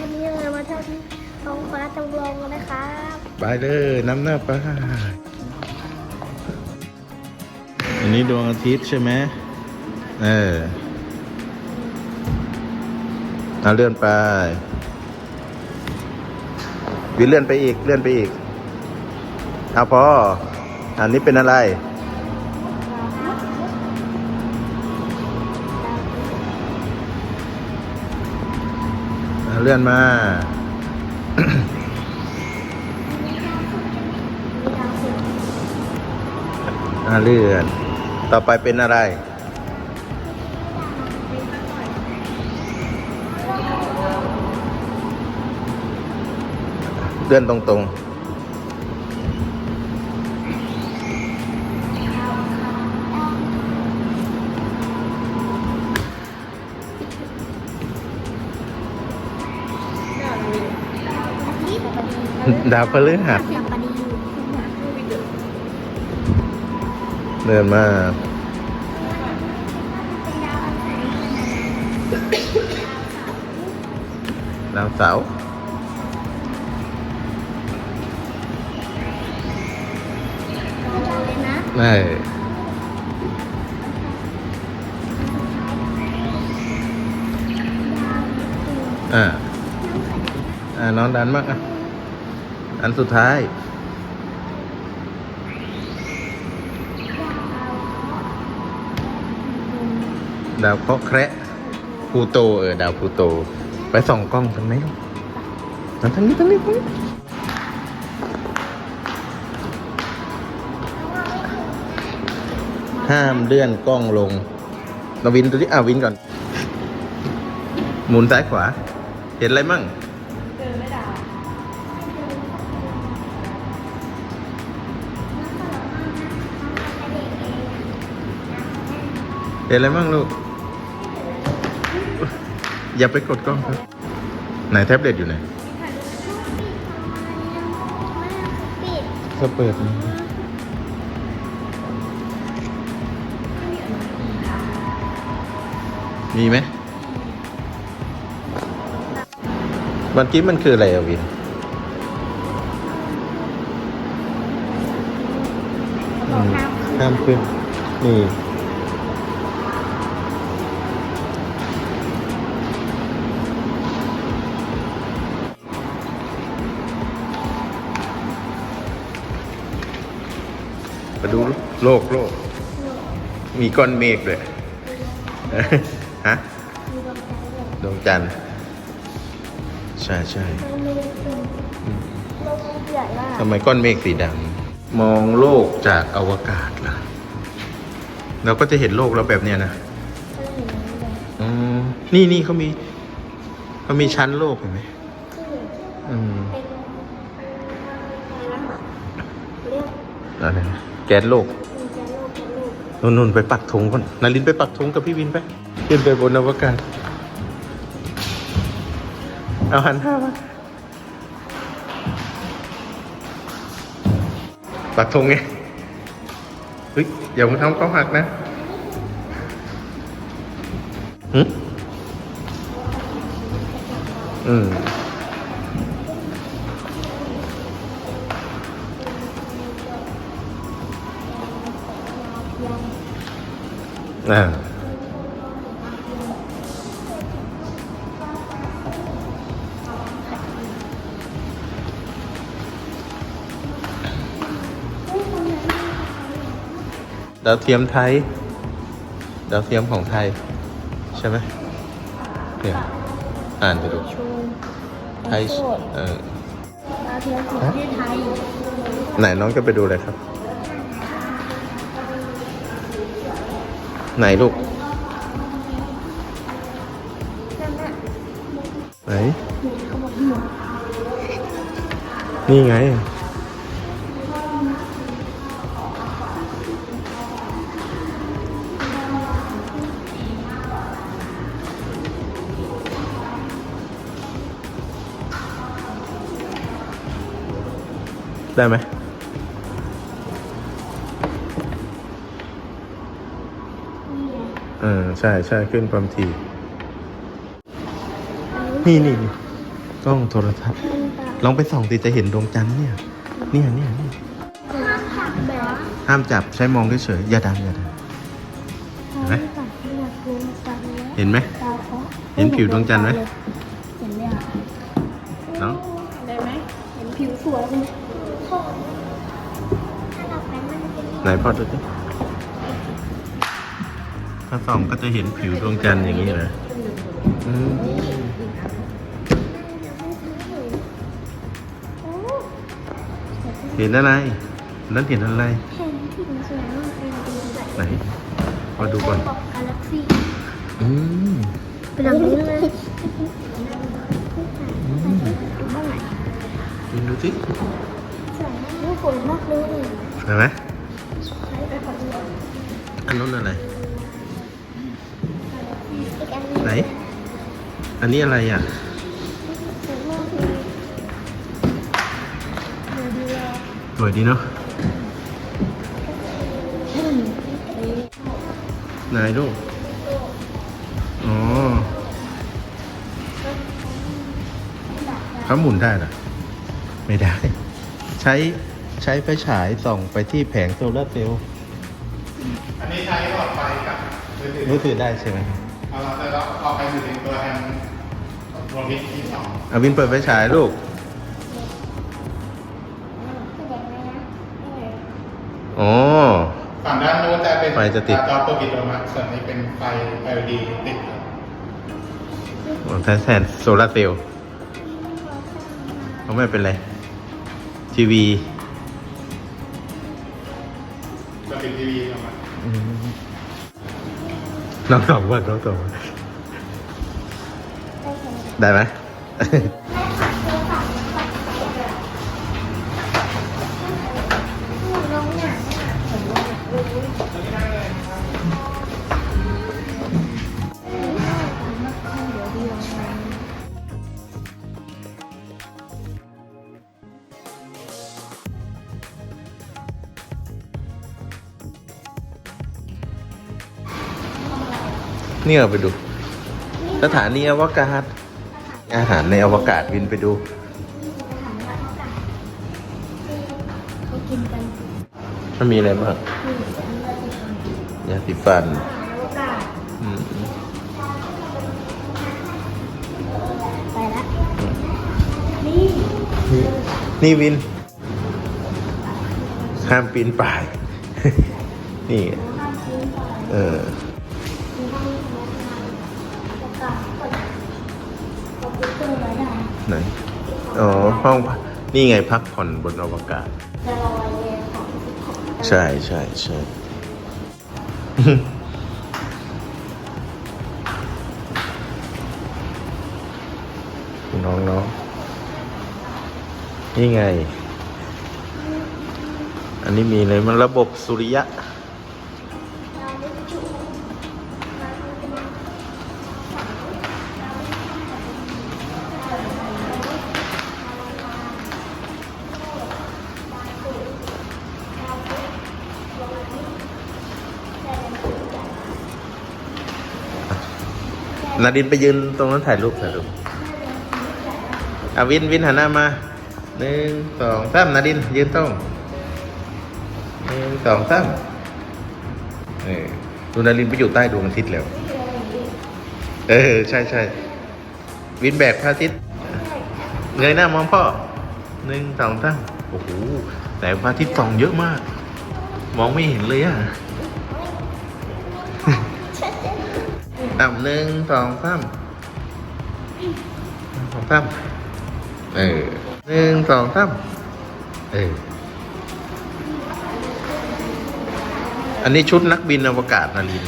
วันนี้เรามาเที่ยวที่ท้องฟ้าจำลองนนะครับไปเลยน้ำหน้าไปอันนี้ดวงอาทิตย์ใช่ไหมเออเอาเลื่อนไปวิเลื่อนไปอีกเลื่อนไปอีกเอาพออันนี้เป็นอะไร เลื่อนมาอ่าเลื่อน ต่อไปเป็นอะไร เลื่อนตรงๆ ดาวพฤหัสสัปดาห์เดินมาดาวเสาร์เลยนะไม่อ่า อ่า น้องดันมากอะ อันสุดท้ายดาวเคราะห์แคระพลูโตเออดาวพลูโต ไปส่องกล้องกันไหมลูกมาทางนี้ทางนี้ทางนี้ห้ามเลื่อนกล้องลงเราวินดูดิอ่าวินก่อน หมุนซ้ายขวา เห็นอะไรมั่ง ห็นอะไรมั่งลูก อย่าไปกดกล้องครับ ไหนแท็บเล็ตอยู่ไหนปิดก็เปิดมีไหมเมื่อกี้มันคืออะไรอะวิน ห้ามขึ้น นี่ โลกโลก มีก้อนเมฆด้วยฮะมีดวงจันทร์ด้วยดวงจันทร์ใช่ใช่มันไม่ได้เป็นโลกเดือดมากทำไมก้อนเมฆสีดำมองโลกจากอวกาศล่ะ เราก็จะเห็นโลกเราแบบเนี้ยนะก็เห็นเลยอืมนี่นี่เขามีเขามีชั้นโลกเห็นไหมคืออืมเป็นอะไรนะเรียกอะไรนะแก๊สโลกมีแกนโลกแกนโลก นุ่นนุ่นไปปักธงก่อนนารินไปปักธงกับพี่วินไปขึ้นไปบนอวกาศเอาหันหน้ามาปักธงไงเฮ้ยอย่ามาทำเขาหักนะหึอืม อ่าดาวเทียมไทย ดาวเทียมของไทย ใช่ไหมเนี่ยอ่านไปดูชูไทย เออดาวเทียมของประเทศไทย ไหนน้องจะไปดูอะไรครับ ไหนลูก ไหน นี่ไง ได้ไหม เออใช่ใช่ขึ้นความถี่ นี่นี่นี่กล้องโทรทัศน์ ลองไปส่องติจะเห็นดวงจันทร์เนี่ย เนี่ยเนี่ยเนี่ยห้ามผักแบบห้ามจับใช้มองเฉยๆอย่าดันอย่าดันเห็นไหมเห็นไหมเห็นผิวดวงจันทร์ไหมเห็นเนี่ยเนาะได้ไหมเห็นผิวสวยเลยไปมันเป็นไหนพอดูสิ ถ้าส่องก็จะเห็นผิวดวงจันทร์อย่างนี้เลยอืมเห็นอะไร นั้นเห็นอะไร เห็นผิวสวยมากเลยดูแบบไหนมาดูก่อนกาแล็กซี่อืมไปลองดูเลยอืมดูบ้างไหนวินดูสิสวยมากดูสวยมากเลยเห็นไหมใช้ไปก่อนเลยอันนู้นอะไรอีกอัน ไหน อันนี้อะไรอะสวยมากเลยดูดีเลยสวยดีเนาะไหนลูกอ๋อเขาหมุนได้เหรอ ไม่ได้ ใช้ใช้ไฟฉายส่องไปที่แผงโซลาร์เซลล์อันนี้ใช้หลอดไฟกับมือถือมือถือได้ใช่ไหม เอาเราจะเอาไปอยู่ในตัวแฮมรวมพิษที่สองอาวินเปิดไฟฉายลูกแสดงไหมนะเอออ๋อ ฝั่งด้านโน้นจะเป็นไฟจะติด จอโปรกิโตมัสส่วนนี้เป็นไฟ LED ติดครับแทนแทนโซลาร์เซลล์เขาไม่เป็นไร ทีวีจะติดทีวีออกมา น้องสองวันน้องสองวันได้ไหม เราไปดู สถานีอวกาศ อาหารในอวกาศวินไปดูไปกินกันมันมีอะไรบ้างยาสีฟันโอกาสอืมไปละนี่นี่วิน ห้ามปีนป่าย นี่ เออ ห้องพักนี่ไงพักผ่อนบนอวกาศ จะลอยเลยของของใช่ใช่ใช่น้องน้องนี่ไง อันนี้มีเลยมันระบบสุริยะ นาดินไปยืนตรงนั้นถ่ายรูปถ่ายรูปอาวินวินหันหน้ามาหนึ่งสองสามนาดิน ยืนตรงหนึ่งสองสามเออดูนาดินไปอยู่ใต้ดวงอาทิตย์แล้ว เออ ใช่ใช่วินแบกพระอาทิตย์เงยหน้ามองพ่อหนึ่งสองสามโอ้โหแต่พระอาทิตย์ส่องเยอะมาก มองไม่เห็นเลยอะ อ่ำหนึ่งสองสามสองสามเออหนึ่งสองสามเอออันนี้ชุดนักบินอวกาศนาริน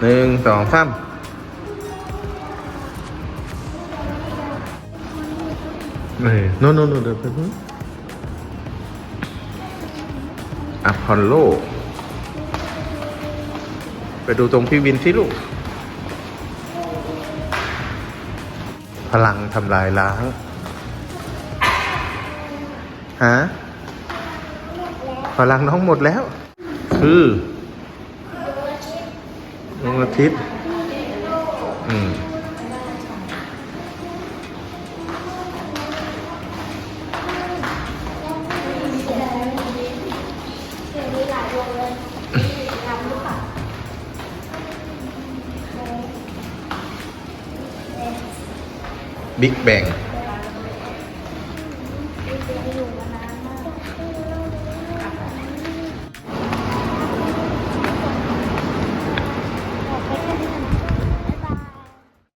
หนึ่งสองสามเออโน่นโน่นโน่นเดี๋ยวไปนู้น อพอลโล ไปดูตรงพี่วินสิลูก พลังทำลายล้าง ฮะ พลังน้องหมดแล้ว คือดวงอาทิตย์อืม บิ๊กแบง